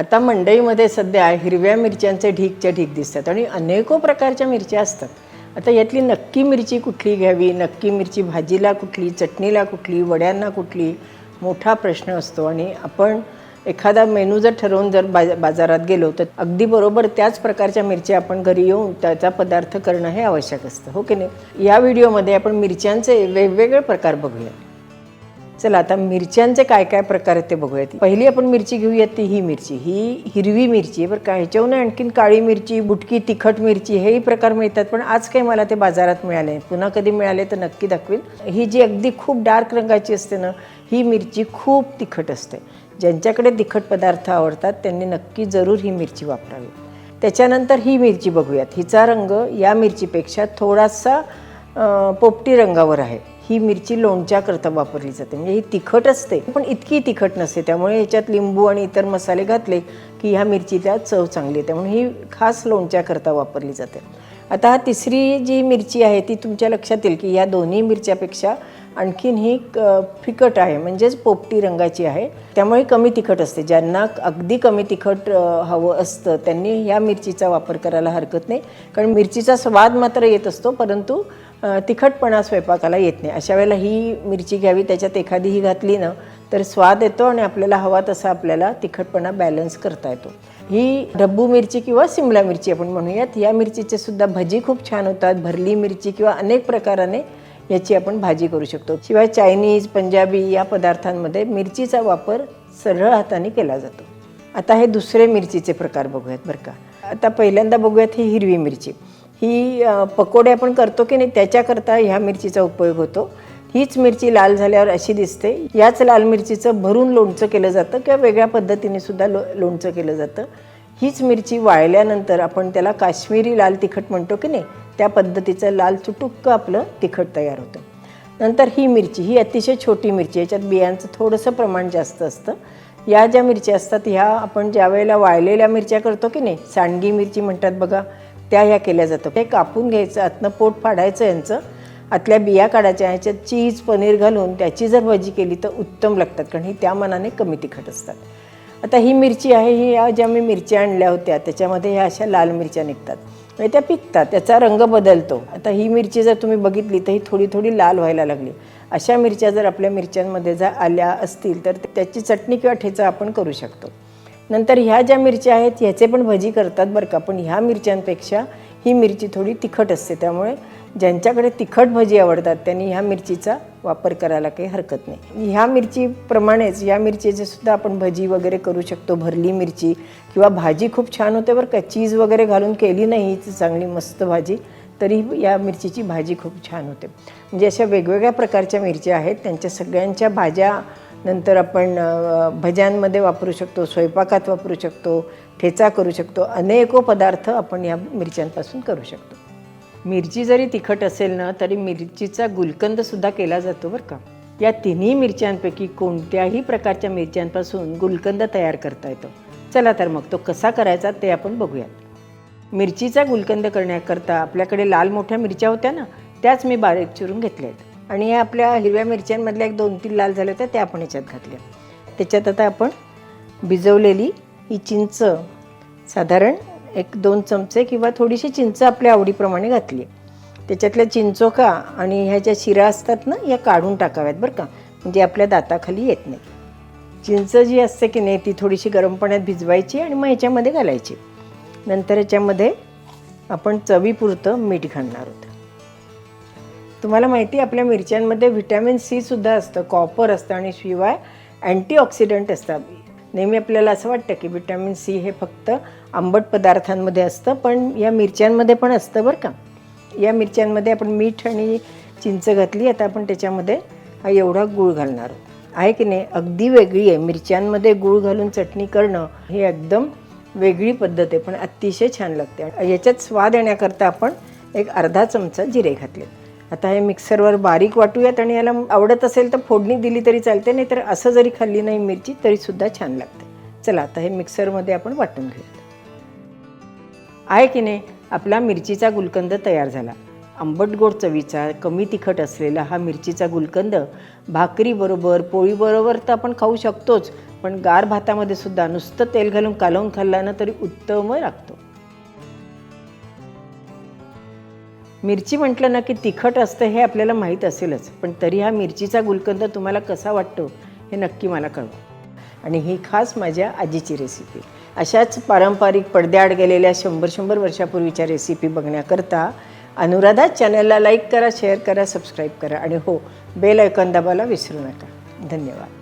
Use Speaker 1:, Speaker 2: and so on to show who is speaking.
Speaker 1: आता मंडईमध्ये सध्या हिरव्या मिरच्यांचे ढीकच्या ढीक दिसतात आणि अनेको प्रकारच्या मिरच्या असतात. आता यातली नक्की मिरची कुठली घ्यावी नक्की मिरची भाजीला कुठली चटणीला कुठली वड्यांना कुठली मोठा प्रश्न असतो. आणि आपण एखादा मेनू जर ठरवून जर बाज बाजारात गेलो तर अगदी बरोबर त्याच प्रकारच्या मिरच्या आपण घरी येऊन त्याचा पदार्थ करणं हे आवश्यक असतं हो की नाही? या व्हिडिओमध्ये आपण मिरच्यांचे वेगवेगळे प्रकार बघूया चला आता मिरच्यांचे काय काय प्रकार आहेत ते बघूयात. पहिली आपण मिरची घेऊयात ती ही मिरची. ही हिरवी मिरची आहे बरं का ह्याच्याहून आणखीन काळी मिरची बुटकी तिखट मिरची हेही प्रकार मिळतात पण आज काही मला ते बाजारात मिळाले पुन्हा कधी मिळाले तर नक्की दाखवीन. ही जी अगदी खूप डार्क रंगाची असते ना ही मिरची खूप तिखट असते. ज्यांच्याकडे तिखट पदार्थ आवडतात त्यांनी नक्की जरूर ही मिरची वापरावी. त्याच्यानंतर ही मिरची बघूयात. हिचा रंग या मिरचीपेक्षा थोडासा पोपटी रंगावर आहे. ही मिरची लोणच्याकरता वापरली जाते. म्हणजे ही तिखट असते पण इतकी तिखट नसते. त्यामुळे ह्याच्यात लिंबू आणि इतर मसाले घातले की ह्या मिरचीला चव चांगली आहे त्यामुळे ही खास लोणच्याकरता वापरली जाते. आता तिसरी जी मिरची आहे ती तुमच्या लक्षात येईल की या दोन्ही मिरच्यापेक्षा आणखीन ही क- फिकट आहे. म्हणजेच पोपटी रंगाची आहे. त्यामुळे कमी तिखट असते. ज्यांना अगदी कमी तिखट हवं असतं त्यांनी ह्या मिरचीचा वापर करायला हरकत नाही. कारण मिरचीचा स्वाद मात्र येत असतो परंतु तिखटपणा स्वयंपाकाला येत नाही. अशा वेळेला ही मिरची घ्यावी त्याच्यात एखादी ही घातली ना तर स्वाद येतो आणि आपल्याला हवा तसा आपल्याला तिखटपणा बॅलन्स करता येतो. ही डब्बू मिरची किंवा सिमला मिरची आपण म्हणूयात या मिरचीचे सुद्धा भजी खूप छान होतात. भरली मिरची किंवा अनेक प्रकाराने याची आपण भाजी करू शकतो. शिवाय चायनीज पंजाबी या पदार्थांमध्ये मिरचीचा वापर सरळ हाताने केला जातो. आता हे दुसरे मिरचीचे प्रकार बघूयात बरं का. आता पहिल्यांदा बघूयात ही हिरवी मिरची. ही पकोडे आपण करतो की नाही त्याच्याकरता ह्या मिरचीचा उपयोग होतो. हीच मिरची लाल झाल्यावर अशी दिसते. याच लाल मिरचीचं भरून लोणचं केलं जातं किंवा वेगळ्या पद्धतीने सुद्धा लो लोणचं केलं जातं. हीच मिरची वाळल्यानंतर आपण त्याला काश्मीरी लाल तिखट म्हणतो की नाही त्या पद्धतीचं लाल चुटुक्क आपलं तिखट तयार होतं. नंतर ही मिरची ही अतिशय छोटी मिरची याच्यात बियांचं थोडंसं प्रमाण जास्त असतं. या ज्या मिरच्या असतात ह्या आपण ज्या वेळेला वाळलेल्या मिरच्या करतो की नाही सांडगी मिरची म्हणतात बघा त्या ह्या केल्या जातात. हे कापून घ्यायचं आतनं पोट फाडायचं यांचं. आतल्या बिया काढायच्या ह्याच्यात चीज पनीर घालून त्याची जर भाजी केली तर उत्तम लागतात कारण ही त्या मानाने कमी तिखट असतात. आता ही मिरची आहे ही या ज्या मी मिरच्या आणल्या होत्या त्याच्यामध्ये ह्या अशा लाल मिरच्या निघतात. म्हणजे त्या पिकतात त्याचा रंग बदलतो. आता ही मिरची जर तुम्ही बघितली तर ही थोडी थोडी लाल व्हायला लागली. अशा मिरच्या जर आपल्या मिरच्यांमध्ये जर आल्या असतील तर त्याची चटणी किंवा ठेचा आपण करू शकतो. नंतर ह्या ज्या मिरच्या आहेत ह्याचे पण भजी करतात बरं का. पण ह्या मिरच्यांपेक्षा ही मिरची थोडी तिखट असते. त्यामुळे ज्यांच्याकडे तिखट भजी आवडतात त्यांनी ह्या मिरचीचा वापर करायला काही हरकत नाही. ह्या मिरचीप्रमाणेच या मिरचीचे सुद्धा आपण भजी वगैरे करू शकतो. भरली मिरची किंवा भाजी खूप छान होते बरं का. चीज वगैरे घालून केली नाही चांगली मस्त भाजी तरी या मिरचीची भाजी खूप छान होते. म्हणजे अशा वेगवेगळ्या प्रकारच्या मिरच्या आहेत. त्यांच्या सगळ्यांच्या भाज्या नंतर आपण भज्यांमध्ये वापरू शकतो स्वयंपाकात वापरू शकतो ठेचा करू शकतो अनेको पदार्थ आपण या मिरच्यांपासून करू शकतो. मिरची जरी तिखट असेल ना तरी मिरचीचा गुलकंदसुद्धा केला जातो बरं का. या तिन्ही मिरच्यांपैकी कोणत्याही प्रकारच्या मिरच्यांपासून गुलकंद तयार करता येतो. चला तर मग तो कसा करायचा ते आपण बघूयात. मिरचीचा गुलकंद करण्याकरता आपल्याकडे लाल मोठ्या मिरच्या होत्या ना त्याच मी बारीक चिरून घेतल्या आहेत. आणि या आपल्या हिरव्या मिरच्यांमधल्या एक दोन तीन लाल झाल्या होत्या त्या आपण याच्यात घातल्या. त्याच्यात आता आपण भिजवलेली ही चिंच साधारण एक दोन चमचे किंवा थोडीशी चिंच आपल्या आवडीप्रमाणे घातली. त्याच्यातल्या चिंचोका आणि ह्या ज्या शिरा असतात ना या काढून टाकाव्यात बरं का. म्हणजे आपल्या दाताखाली येत नाही. चिंच जी असते की नाही ती थोडीशी गरम पाण्यात भिजवायची आणि मग ह्याच्यामध्ये घालायची. नंतर ह्याच्यामध्ये आपण चवीपुरतं मीठ घालणार आहोत. तुम्हाला माहिती आहे आपल्या मिरच्यांमध्ये व्हिटॅमिन सी सुद्धा असतं कॉपर असतं आणि शिवाय अँटीऑक्सिडंट असतात. नेहमी आपल्याला असं वाटतं की व्हिटॅमिन सी हे फक्त आंबट पदार्थांमध्ये असतं पण या मिरच्यांमध्ये पण असतं बरं का. या मिरच्यांमध्ये आपण मीठ आणि चिंच घातली आता आपण त्याच्यामध्ये हा एवढा गूळ घालणार आहोत. आहे की नाही? अगदी वेगळी आहे. मिरच्यांमध्ये गूळ घालून चटणी करणं हे एकदम वेगळी पद्धत आहे पण अतिशय छान लागते. याच्यात स्वाद येण्याकरता आपण एक अर्धा चमचा जिरे घातले आता हे मिक्सरवर बारीक वाटूयात आणि याला आवडत असेल तर फोडणी दिली तरी चालते नाही तर असं जरी खाल्ली नाही मिरची तरीसुद्धा छान लागते. चला आता हे मिक्सरमध्ये आपण वाटून घेऊयात. आहे की नाही? आपला मिरचीचा गुलकंद तयार झाला. आंबट गोड चवीचा कमी तिखट असलेला हा मिरचीचा गुलकंद भाकरीबरोबर पोळीबरोबर तर आपण खाऊ शकतोच पण गार भातामध्ये सुद्धा नुसतं तेल घालून कालवून खाल्ला ना तरी उत्तम लागतो. मिरची म्हटलं ना की तिखट असतं हे आपल्याला माहीत असेलच पण तरी हा मिरचीचा गुलकंद तुम्हाला कसा वाटतो हे नक्की मला कळवा. आणि ही खास माझ्या आजीची रेसिपी अशाच पारंपरिक पडद्याआड गेलेल्या शंभर शंभर वर्षापूर्वीच्या रेसिपी बघण्याकरता अनुराधा चॅनलला लाईक करा शेअर करा सबस्क्राईब करा आणि हो बेल ऐकन दाबायला विसरू नका. धन्यवाद.